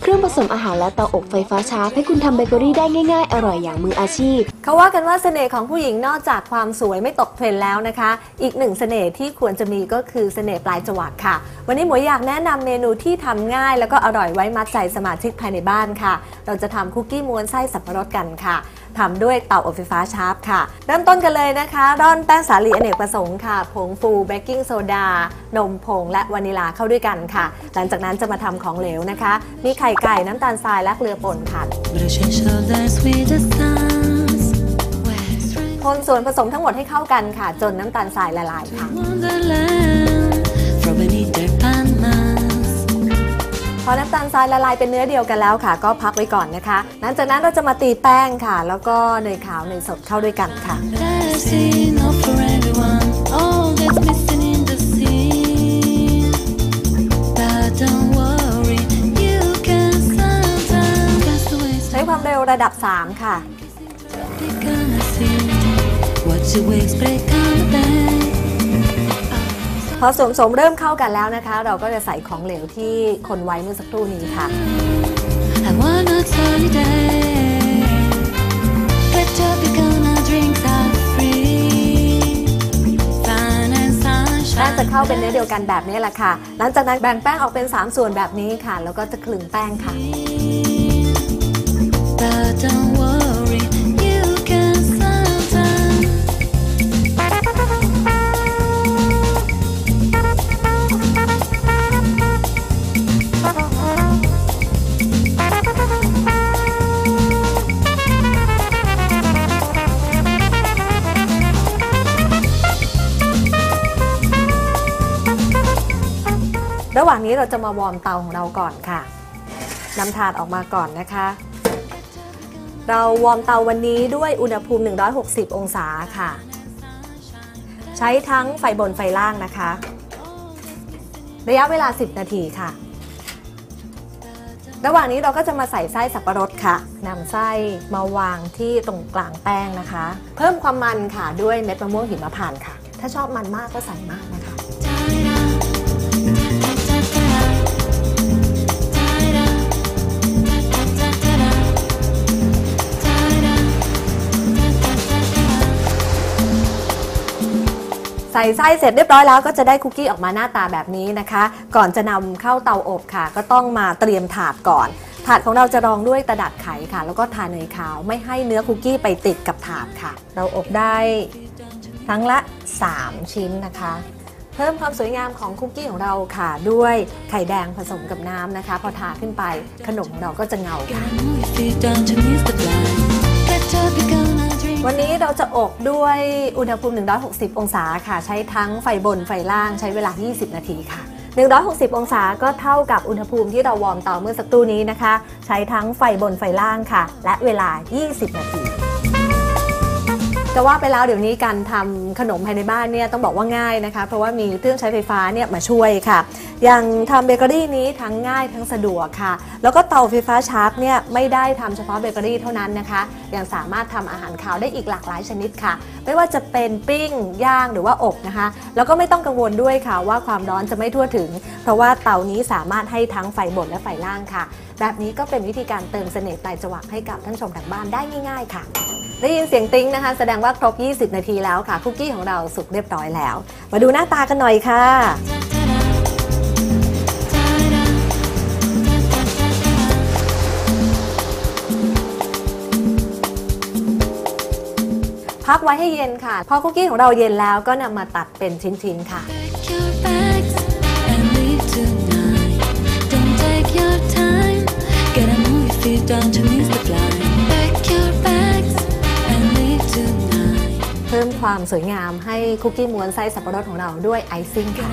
เครื่องผสมอาหารและเตาอบไฟฟ้าชาร์จให้คุณทำเบเกอรี่ได้ง่ายๆ อร่อยอย่างมืออาชีพ เขาว่ากันว่าเสน่ห์ของผู้หญิงนอกจากความสวยไม่ตกเทรนด์แล้วนะคะ อีกหนึ่งเสน่ห์ที่ควรจะมีก็คือเสน่ห์ปลายจวักค่ะ วันนี้หมวยอยากแนะนำเมนูที่ทำง่าย แล้วก็อร่อยไว้มัดใจสมาชิกภายในบ้านค่ะ เราจะทำคุกกี้ม้วนไส้สับปะรดกันค่ะทำด้วยเตาอบไฟฟ้าชาร์ปค่ะ เริ่มต้นกันเลยนะคะ ร่อนแป้งสาลีอเนกประสงค์ค่ะ ผงฟูเบกกิ้งโซดา นมผงและวานิลาเข้าด้วยกันค่ะ หลังจากนั้นจะมาทำของเหลวนะคะ มีไข่ไก่น้ำตาลทรายและเกลือป่นค่ะ Brush your shoulders with the stars. West คนส่วนผสมทั้งหมดให้เข้ากันค่ะ จนน้ำตาลทรายละลายค่ะ อน้ำตาลทรายละลายเป็นเนื้อเดียวกันแล้วค่ะ ก็พักไว้ก่อนนะคะหลังจากนั้นเราจะมาตีแป้งค่ะ แล้วก็เนยขาวเนยสดเข้าด้วยกันค่ะ There's enough for everyone. All that's missing in the scene. But don't worry, you can sometimes cast away ใช้ความเร็วระดับ 3 ค่ะ They gonna see. พอส่วนผสมเริ่มเข้ากันแล้วนะคะ เราก็จะใส่ของเหลวที่คนไว้เมื่อสักครู่นี้ค่ะ I want a sunny day. Get up, you're gonna drinks are free. Fun and แป้ง sunshine. จะเข้าเป็นเนื้อเดียวกันแบบนี้แหละค่ะ หลังจากนั้นแบ่งแป้งออกเป็น 3 ส่วนแบบนี้ค่ะ แล้วก็จะคลึงแป้งค่ะ But don't ระหว่างนี้เราจะมาวอร์มเตาของเราก่อนค่ะนำถาดออกมาก่อนนะคะ เราวอร์มเตาวันนี้ด้วยอุณหภูมิ 160 องศาค่ะ ใช้ทั้งไฟบนไฟล่างนะคะ ระยะเวลา 10 นาทีค่ะ ระหว่างนี้เราก็จะมาใส่ไส้สับปะรดค่ะนำไส้มาวางที่ตรงกลางแป้งนะคะ เพิ่มความมันค่ะด้วยเม็ดมะม่วงหิมพานต์ค่ะ ถ้าชอบมันมากก็ใส่มากนะ ส่ไส้เสร็จเรียบร้อยแล้วก็จะได้คุกกี้ออกมาหน้าตาแบบนี้นะคะ ก่อนจะนำเข้าเตาอบค่ะ ก็ต้องมาเตรียมถาดก่อน ถาดของเราจะรองด้วยกระดาษไขค่ะ แล้วก็ทาเนยขาวไม่ให้เนื้อคุกกี้ไปติดกับถาดค่ะ เราอบได้ครั้งละ 3 ชิ้นนะคะ เพิ่มความสวยงามของคุกกี้ของเราค่ะ ด้วยไข่แดงผสมกับน้ำนะคะ พอทาขึ้นไปขนมของเราก็จะเงาค่ะ วันนี้เราจะอบด้วยอุณหภูมิ 160 องศาค่ะ ใช้ทั้งไฟบนไฟล่างใช้เวลา 20 นาทีค่ะ 160 องศาก็เท่ากับอุณหภูมิที่เราวอร์มเตาเมื่อสักครู่นี้นะคะ ใช้ทั้งไฟบนไฟล่างค่ะ และเวลา 20 นาทีจะว่าไปแล้วเดี๋ยวนี้การทำขนมภายในบ้านเนี่ยต้องบอกว่าง่ายนะคะ เพราะว่ามีเครื่องใช้ไฟฟ้าเนี่ยมาช่วยค่ะ อย่างทำเบเกอรี่นี้ทั้งง่ายทั้งสะดวกค่ะ แล้วก็เตาไฟฟ้าชาร์ปเนี่ยไม่ได้ทำเฉพาะเบเกอรี่เท่านั้นนะคะ ยังสามารถทำอาหารขาวได้อีกหลากหลายชนิดค่ะ ไม่ว่าจะเป็นปิ้ง ย่างหรือว่าอบนะคะ แล้วก็ไม่ต้องกังวลด้วยค่ะว่าความร้อนจะไม่ทั่วถึง เพราะว่าเตานี้สามารถให้ทั้งไฟบนและไฟล่างค่ะ แบบนี้ก็เป็นวิธีการเติมเสน่ห์ปลายจวักให้กับท่านชมทางบ้านได้ง่าย ๆ ค่ะได้ยินเสียงติ้งนะคะ แสดงว่าครบ 20 นาทีแล้วค่ะ คุกกี้ของเราสุกเรียบร้อยแล้ว มาดูหน้าตากันหน่อยค่ะ พักไว้ให้เย็นค่ะ พอคุกกี้ของเราเย็นแล้วก็นำมาตัดเป็นชิ้นๆค่ะเพิ่มความสวยงามให้คุกกี้ม้วนไส้สับปะรดของเราด้วยไอซิ่งค่ะ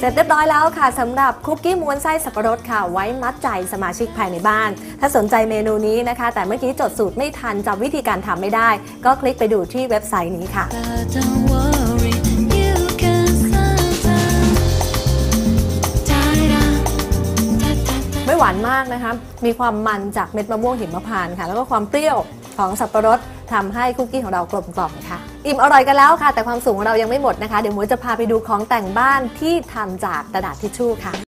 เสร็จเรียบร้อยแล้วค่ะสำหรับคุกกี้ม้วนไส้สับปะรดค่ะ ไว้มัดใจสมาชิกภายในบ้าน ถ้าสนใจเมนูนี้นะคะ แต่เมื่อกี้จดสูตรไม่ทันจำวิธีการทำไม่ได้ ก็คลิกไปดูที่เว็บไซต์นี้ค่ะไม่หวานมากนะคะ มีความมันจากเม็ดมะม่วงหิมพานต์ค่ะ แล้วก็ความเปรี้ยวของสับปะรด ทำให้คุกกี้ของเรากลมกล่อมค่ะ อิ่มอร่อยกันแล้วค่ะ แต่ความสูงของเรายังไม่หมดนะคะ เดี๋ยวหมูจะพาไปดูของแต่งบ้านที่ทำจากกระดาษทิชชู่ค่ะ